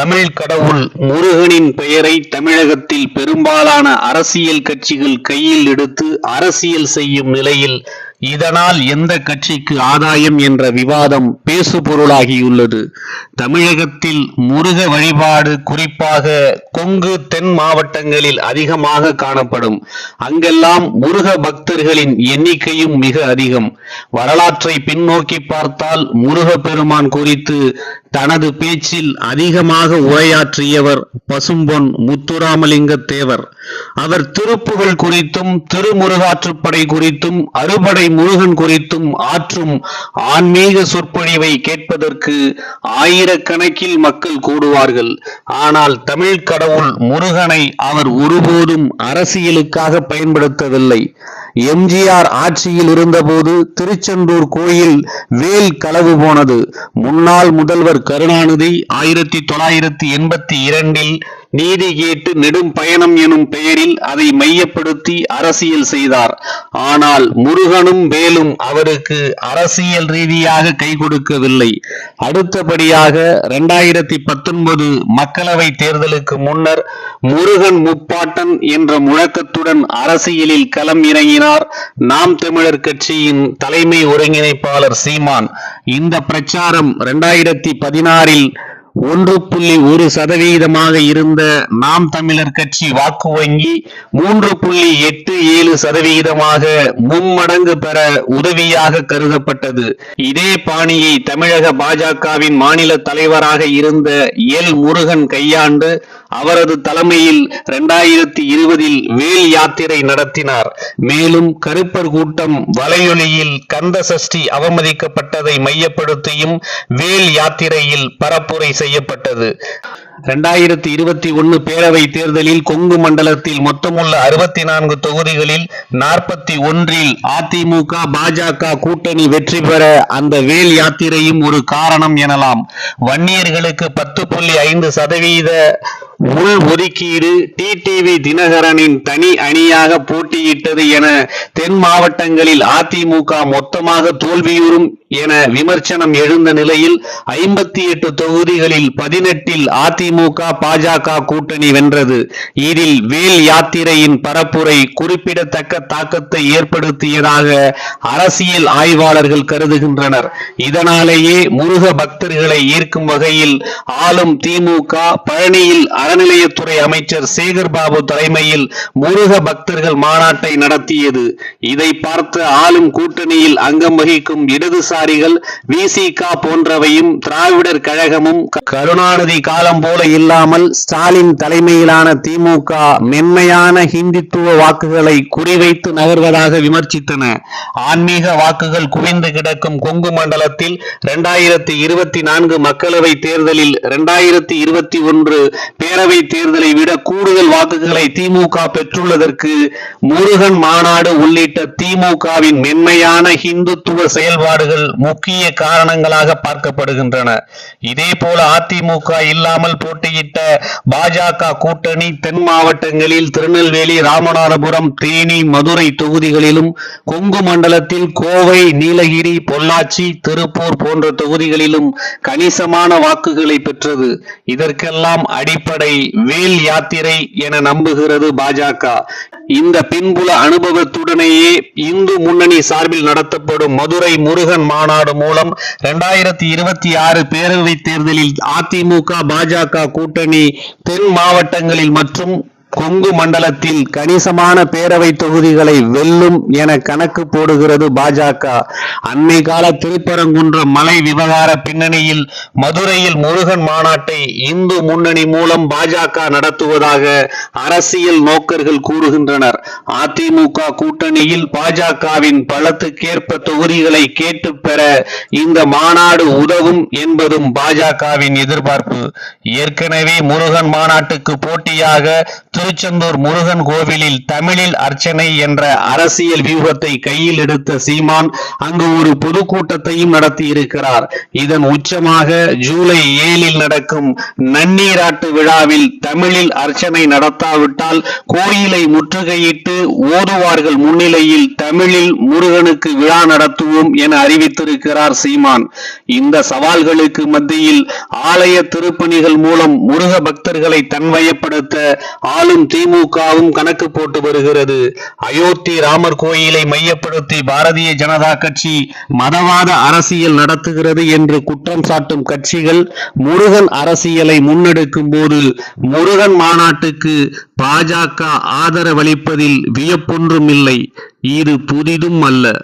தமிழ் கடவுள். முருகனின் பெயரை தமிழகத்தில் பெரும்பாலான அரசியல் கட்சிகள் கையில் எடுத்து அரசியல் செய்யும் நிலையில் இதனால் எந்த கட்சிக்கு ஆதாயம் என்ற விவாதம் பேசுபொருளாகியுள்ளது. தமிழகத்தில் முருக வழிபாடு குறிப்பாக கொங்கு தென் மாவட்டங்களில் அதிகமாக காணப்படும். அங்கெல்லாம் முருக பக்தர்களின் எண்ணிக்கையும் மிக அதிகம். வரலாற்றை பின்னோக்கி பார்த்தால் முருக பெருமான் குறித்து தனது பேச்சில் அதிகமாக உரையாற்றியவர் பசும்பொன் முத்துராமலிங்க தேவர் அவர் திருப்புகழ் குறித்தும் திருமுருகாற்றுப்படை குறித்தும் அறுபடை முருகன் குறித்தும் ஆற்றும் ஆன்மீக சொற்பொழிவை கேட்பதற்கு ஆயிரக்கணக்கில் மக்கள் கூடுவார்கள். ஆனால் தமிழ் கடவுள் முருகனை அவர் ஒருபோதும் அரசியலுக்காக பயன்படுத்தவில்லை. எம்ஜிஆர் ஆட்சியில் இருந்தபோது திருச்செந்தூர் கோயில் வேல் களவு போனது. முன்னாள் முதல்வர் கருணாநிதி ஆயிரத்தி தொள்ளாயிரத்தி எண்பத்தி இரண்டில் நீதி கேட்டு நெடும் பயணம் எனும் பெயரில் அதை மையப்படுத்தி அரசியல் செய்தார். ஆனால் முருகனும் வேலும் அவருக்கு அரசியல் ரீதியாக கை கொடுக்கவில்லை. அடுத்தபடியாக இரண்டாயிரத்தி பத்தொன்பது மக்களவை தேர்தலுக்கு முன்னர் முருகன் முப்பாட்டன் என்ற முழக்கத்துடன் அரசியலில் களம் இறங்கினார். நாம் தமிழர் கட்சியின் தலைமை ஒருங்கிணைப்பாளர் சீமான். இந்த பிரச்சாரம் இரண்டாயிரத்தி பதினாறில் ஒன்று புள்ளி ஒரு சதவீதமாக இருந்த நாம் தமிழர் கட்சி வாக்கு வங்கி மூன்று புள்ளி எட்டு ஏழு சதவிகிதமாக மும்மடங்கு பெற உதவியாக கருதப்பட்டது. இதே பாணியை தமிழக பாஜகவின் மாநில தலைவராக இருந்த எல் முருகன் கையாண்டு அவரது தலைமையில் இரண்டாயிரத்தி இருபதில் வேல் யாத்திரை நடத்தினார். மேலும் கருப்பர் கூட்டம் வலையொலியில் கந்த சஷ்டி அவமதிக்கப்பட்டதை மையப்படுத்தியும் வேல் யாத்திரையில் பரப்புரை செய்யப்பட்டது. இரண்டாயிரத்தி இருபத்தி ஒன்னு பேரவை தேர்தலில் கொங்கு மண்டலத்தில் மொத்தமுள்ள அறுபத்தி நான்கு தொகுதிகளில் நாற்பத்தி ஒன்றில் அதிமுக பாஜக கூட்டணி வெற்றி பெற அந்த வேல் யாத்திரையும் ஒரு காரணம் எனலாம். வன்னியர்களுக்கு பத்து புள்ளி ஐந்து சதவீத உள் ஒதுக்கீடு டிடிவி தினகரனின் தனி அணியாக போட்டியிட்டது என தென் மாவட்டங்களில் அதிமுக மொத்தமாக தோல்வியுறும் என விமர்சனம் எழுந்த நிலையில் ஐம்பத்தி எட்டு தொகுதிகளில் பதினெட்டில் அதிமுக பாஜக கூட்டணி வென்றது. இதில் வேல் யாத்திரையின் பரப்புரை குறிப்பிடத்தக்க தாக்கத்தை ஏற்படுத்தியதாக அரசியல் ஆய்வாளர்கள் கருதுகின்றனர். இதனாலேயே முருக பக்தர்களை ஈர்க்கும் வகையில் ஆளும் திமுக பழனியில் அறநிலையத்துறை அமைச்சர் சேகர் பாபு தலைமையில் முருக பக்தர்கள் மாநாட்டை நடத்தியது. இதை பார்த்த ஆளும் கூட்டணியில் அங்கம் வகிக்கும் இடதுசாரிகள் விசிகா போன்றவையும் திராவிடர் கழகமும் கருணாநிதி காலம் போல இல்லாமல் ஸ்டாலின் தலைமையிலான திமுக மென்மையான ஹிந்தித்துவ வாக்குகளை குறிவைத்து நகர்வதாக விமர்சித்தன. ஆன்மீக வாக்குகள் குவிந்து கிடக்கும் கொங்கு மண்டலத்தில் இரண்டாயிரத்தி இருபத்தி நான்கு மக்களவை தேர்தலில் இரண்டாயிரத்தி இருபத்தி ஒன்று பேரவை தேர்தலை விட கூடுதல் வாக்குகளை திமுக பெற்றுள்ளதற்கு முருகன் மாநாடு உள்ளிட்ட திமுகவின் மென்மையான இந்துத்துவ செயல்பாடுகள் முக்கிய காரணங்களாக பார்க்கப்படுகின்றன. இதே போல அதிமுக இல்லாமல் போட்டியிட்ட பாஜக கூட்டணி தென் மாவட்டங்களில் திருநெல்வேலி ராமநாதபுரம் தேனி மதுரை தொகுதிகளிலும் கொங்கு மண்டலத்தில் கோவை நீலகிரி பொள்ளாச்சி திருப்பூர் போன்ற தொகுதிகளிலும் கணிசமான வாக்குகளை பெற்றது. இதற்கெல்லாம் அடிப்படை வேல் யாத்திரை என நம்புகிறது பாஜக. இந்த பின்புல அனுபவத்துடனேயே இந்து முன்னணி சார்பில் நடத்தப்படும் மதுரை முருகன் மாநாடு மூலம் இரண்டாயிரத்தி இருபத்தி ஆறு பேரவை தேர்தலில் அதிமுக பாஜக கூட்டணி தென் மாவட்டங்களில் மற்றும் கொங்கு மண்டலத்தில் கணிசமான பேரவை தொகுதிகளை வெல்லும் என கணக்கு போடுகிறது பாஜக. அன்னை கால திருப்பரங்குன்ற மலை விவகார பின்னணியில் மதுரையில் முருகன் மாநாட்டை இந்து முன்னணி மூலம் பாஜக நடத்துவதாக அரசியல் நோக்கர்கள் கூறுகின்றனர். அதிமுக கூட்டணியில் பாஜகவின் பலத்துக்கேற்ப தொகுதிகளை கேட்டு பெற இந்த மாநாடு உதவும் என்பதும் பாஜகவின் எதிர்பார்ப்பு. ஏற்கனவே முருகன் மாநாட்டுக்கு போட்டியாக திருச்செந்தூர் முருகன் கோவிலில் தமிழில் அர்ச்சனை என்ற அரசியல் வியூகத்தை கையில் எடுத்த சீமான் அங்கு ஒரு பொதுக்கூட்டத்தையும் நடத்தி இருக்கிறார். இதன் உச்சமாக ஜூலை ஏழில் நடக்கும் நன்னீராட்டு விழாவில் தமிழில் அர்ச்சனை நடத்தாவிட்டால் கோயிலை முற்றுகையிட்டு ஓதுவார்கள் முன்னிலையில் தமிழில் முருகனுக்கு விழா நடத்துவோம் என அறிவித்திருக்கிறார். சீமான். இந்த சவால்களுக்கு மத்தியில் ஆலய திருப்பணிகள் மூலம் முருக பக்தர்களை தன்வயப்படுத்த ஆளும் திமுகவும் கணக்கு போட்டு வருகிறது. அயோத்தி ராமர் கோயிலை மையப்படுத்தி பாரதிய ஜனதா கட்சி மதவாத அரசியல் நடத்துகிறது என்று குற்றம் சாட்டும் கட்சிகள் முருகன் அரசியலை முன்னெடுக்கும் போது முருகன் மாநாட்டுக்கு பாஜக ஆதரவளிப்பதில் வியப்பொன்றும் இல்லை. இது புதிதும் அல்ல.